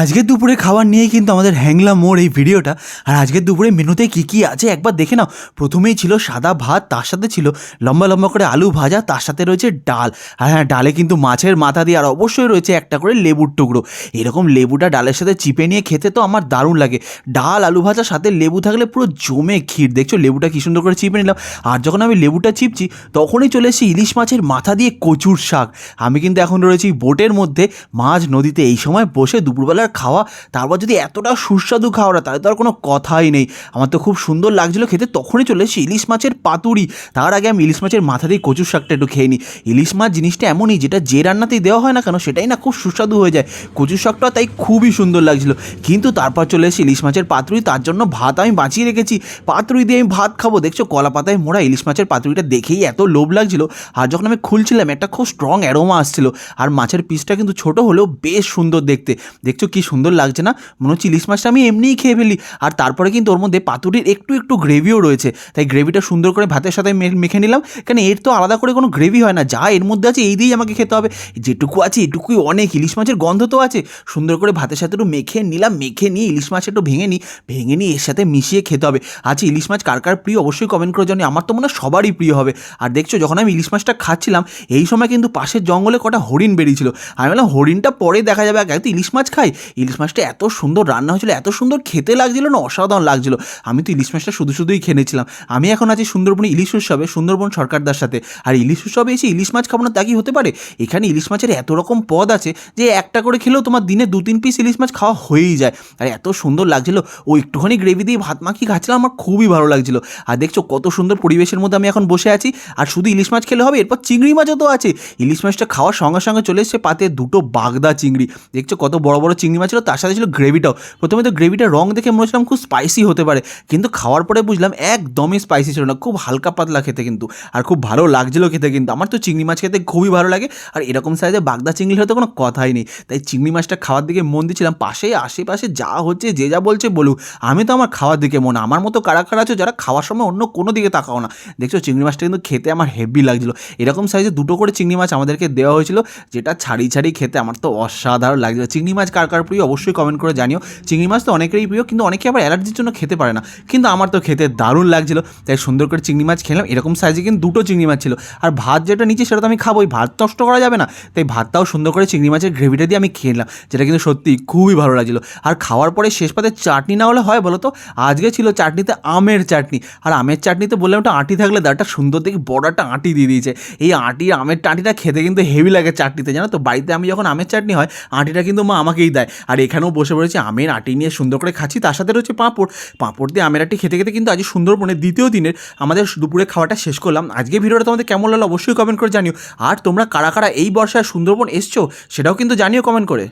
আজকের দুপুরে খাবার নিয়েই কিন্তু আমাদের হ্যাংলা মোড় এই ভিডিওটা। আর আজকের দুপুরে মেনুতে কী কী আছে একবার দেখে নাও। প্রথমেই ছিল সাদা ভাত, তার সাথে ছিল লম্বা লম্বা করে আলু ভাজা, তার সাথে রয়েছে ডাল। আর হ্যাঁ ডালে কিন্তু মাছের মাথা দিয়ে আর অবশ্যই রয়েছে একটা করে লেবুর টুকরো। এরকম লেবুটা ডালের সাথে চিপে নিয়ে খেতে তো আমার দারুণ লাগে। ডাল, আলু ভাজার সাথে লেবু থাকলে পুরো জমে ক্ষীর। দেখছ, লেবুটা কি সুন্দর করে চিপে নিলাম। আর যখন আমি লেবুটা চিপছি, তখনই চলে এসেছি ইলিশ মাছের মাথা দিয়ে কচুর শাক। আমি কিন্তু এখন রয়েছি বোটের মধ্যে মাছ নদীতে এই সময় বসে দুপুরবেলার খাওয়া, তারপর যদি এতটা সুস্বাদু খাওয়াটা, তাহলে তো আর কোনো কথাই নেই। আমার তো খুব সুন্দর লাগছিল খেতে, তখনই চলে এসেছি ইলিশ মাছের পাতুরি। তার আগে আমি ইলিশ মাছের মাথা দিয়ে কচুর শাকটা একটু খেয়ে নিই। ইলিশ মাছ জিনিসটা এমনই, যেটা যে রান্নাতেই দেওয়া হয় না কেন, সেটাই না খুব সুস্বাদু হয়ে যায়। কচুর শাকটা তাই খুবই সুন্দর লাগছিল। কিন্তু তারপর চলে এসেছি ইলিশ মাছের পাতুরি, তার জন্য ভাত আমি বাঁচিয়ে রেখেছি। পাতুরি দিয়ে আমি ভাত খাব, দেখছ? কলা পাতায় মোড়া ইলিশ মাছের পাতুরিটা দেখেই এত লোভ লাগছিল। আর যখন আমি খুলছিলাম, একটা খুব স্ট্রং অ্যারোমা আসছিল। আর মাছের পিসটা কিন্তু ছোট হলেও বেশ সুন্দর দেখতে। দেখছ কি সুন্দর লাগছে না? মনে হচ্ছে ইলিশ মাছটা আমি এমনিই খেয়ে ফেলি। আর তারপরে কিন্তু ওর মধ্যে পাতুরির একটু একটু গ্রেভিও রয়েছে। তাই গ্রেভিটা সুন্দর করে ভাতের সাথে মেখে নিলাম। কেন এর তো আলাদা করে কোনো গ্রেভি হয় না। যা এর মধ্যে আছে এই দিয়েই আমাকে খেতে হবে। যেটুকু আছে এটুকুই অনেক। ইলিশ মাছের গন্ধ তো আছে। সুন্দর করে ভাতের সাথে একটু মেখে নিলাম। মেখে নিয়ে ইলিশ মাছ একটু ভেঙে নিই। ভেঙে নিয়ে এর সাথে মিশিয়ে খেতে হবে। আচ্ছা ইলিশ মাছ কার কার প্রিয়? অবশ্যই কমেন্ট করে জানি আমার তো মনে হয় সবারই প্রিয় হবে। আর দেখছ, যখন আমি ইলিশ মাছটা খাচ্ছিলাম, এই সময় কিন্তু পাশের জঙ্গলে কটা হরিণ বেরিয়েছিল। আমি বললাম, হরিণটা পরে দেখা যাবে। আগে তো ইলিশ মাছ খাই। ইলিশ মাছটা এত সুন্দর রান্না হয়েছিল, এত সুন্দর খেতে লাগছিল না, অসাধারণ লাগছিল। আমি তো ইলিশ মাছটা শুধু শুধুই খেয়েছিলাম। আমি এখন আছি সুন্দরবনে ইলিশ উৎসবে, সুন্দরবন সরকারদার সাথে। আর ইলিশ উৎসবে এসে ইলিশ মাছ খাব না তা কি হতে পারে? এখানে ইলিশ মাছের এত রকম পদ আছে যে একটা করে খেলেও তোমার দিনে দু তিন পিস ইলিশ মাছ খাওয়া হয়েই যায়। আর এত সুন্দর লাগছিল, ও একটুখানি গ্রেভি দিয়ে ভাত মাখিয়ে খাচ্ছিলাম, আমার খুবই ভালো লাগছিল। আর দেখছ কত সুন্দর পরিবেশের মধ্যে আমি এখন বসে আছি। আর শুধু ইলিশ মাছ খেলে হবে, এরপর চিংড়ি মাছও তো আছে। ইলিশ মাছটা খাওয়ার সঙ্গে সঙ্গে চলে এসছে পাতে দুটো বাগদা চিংড়ি। দেখছ কত বড় বড় চিংড়ি মাছ ছিল তার সাথে ছিল গ্রেভিটাও প্রথমে তো গ্রেভিটার রং দেখে মনে হচ্ছিলাম খুব স্পাইসি হতে পারে। কিন্তু খাওয়ার পরে বুঝলাম একদমই স্পাইসি ছিল না, খুব হালকা পাতলা খেতে কিন্তু। আর খুব ভালো লাগছিল খেতে কিন্তু। আমার তো চিংড়ি মাছ খেতে খুবই ভালো লাগে। আর এরকম সাইজে বাগদা চিংড়ি হলে তো কোনো কথাই নেই। তাই চিংড়ি মাছটা খাওয়ার দিকে মন দিচ্ছিলাম। পাশে আশেপাশে যা হচ্ছে, যে যা বলছে বলুক। আমি তো আমার খাওয়ার দিকে মন। আমার মতো কারা কারা আছো যারা খাওয়ার সময় অন্য কোনো দিকে তাকাও না। দেখছ চিংড়ি মাছটা কিন্তু খেতে আমার হেভি লাগছিল। এরকম সাইজে দুটো করে চিংড়ি মাছ আমাদেরকে দেওয়া হয়েছিল, যেটা ছাড়ি ছাড়ি খেতে আমার তো অসাধারণ লাগছিল। চিংড়ি মাছ কার কার প্রিয় অবশ্যই কমেন্ট করে জানিও। চিংড়ি মাছ তো অনেকেরই প্রিয়, কিন্তু অনেকে আবার অ্যালার্জির জন্য খেতে পারে না। কিন্তু আমার তো খেতে দারুণ লাগছিল। তাই সুন্দর করে চিংড়ি মাছ খেলাম, এরকম সাইজে কিন্তু দুটো চিংড়ি মাছ ছিল। আর ভাত যেটা নিচে সেটা তো আমি খাবোই, ভাত নষ্ট করা যাবে না। তাই ভাতটাও সুন্দর করে চিংড়ি মাছের গ্রেভিটা দিয়ে আমি খেলাম যেটা কিন্তু সত্যি খুবই ভালো লাগছিল। আর খাওয়ার পরে শেষ পাতে চাটনি না হলে হয় বলো তো আজকে ছিল চাটনিতে আমের চাটনি। আর আমের চাটনিতে বললাম ওটা আঁটি থাকলে দাঁড়টা সুন্দর দেখে বড় একটা আঁটি দিয়ে দিয়েছে। এই আঁটি আমের টাঁটিটা খেতে কিন্তু হেভি লাগে চাটনিতে, জানো তো? বাড়িতে আমি যখন আমের চাটনি হয়, আঁটিটা কিন্তু মা আমাকেই দেয়। আর এখানেও বসে পড়েছি, আমের আটি নিয়ে সুন্দর করে খাচ্ছি, তার সাথে রয়েছে পাঁপড়। পাঁপড় দিয়ে আমের আটি খেতে খেতে কিন্তু আজ সুন্দরবনের দ্বিতীয় দিনের আমাদের দুপুরে খাওয়াটা শেষ করলাম। আজকে ভিডিওটা তোমাদের কেমন লাগল অবশ্যই কমেন্ট করে জানিও। আর তোমরা কারা কারা এই বর্ষায় সুন্দরবন এসছো, সেটাও কিন্তু জানিও কমেন্ট করে।